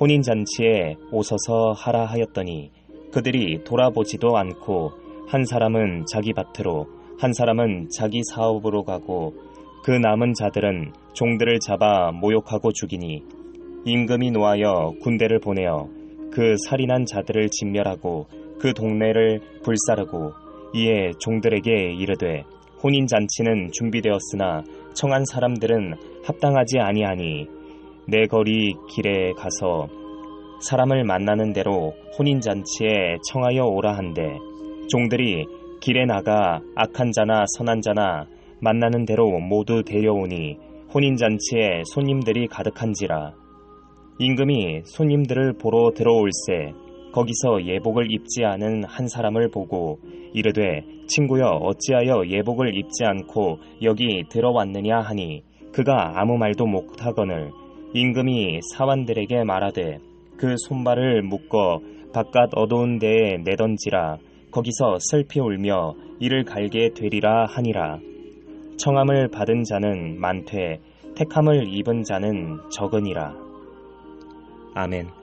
혼인잔치에 오서서 하라 하였더니 그들이 돌아보지도 않고 한 사람은 자기 밭으로 한 사람은 자기 사업으로 가고 그 남은 자들은 종들을 잡아 모욕하고 죽이니 임금이 노하여 군대를 보내어 그 살인한 자들을 진멸하고 그 동네를 불사르고 이에 종들에게 이르되 혼인 잔치는 준비되었으나 청한 사람들은 합당하지 아니하니 내 거리 길에 가서 사람을 만나는 대로 혼인 잔치에 청하여 오라 한대. 종들이 길에 나가 악한 자나 선한 자나 만나는 대로 모두 데려오니 혼인 잔치에 손님들이 가득한지라. 임금이 손님들을 보러 들어올세 거기서 예복을 입지 않은 한 사람을 보고 이르되 친구여 어찌하여 예복을 입지 않고 여기 들어왔느냐 하니 그가 아무 말도 못하거늘 임금이 사환들에게 말하되 그 손발을 묶어 바깥 어두운 데에 내던지라. 거기서 슬피 울며 이를 갈게 되리라 하니라. 청함을 받은 자는 많되 택함을 입은 자는 적으니라. 아멘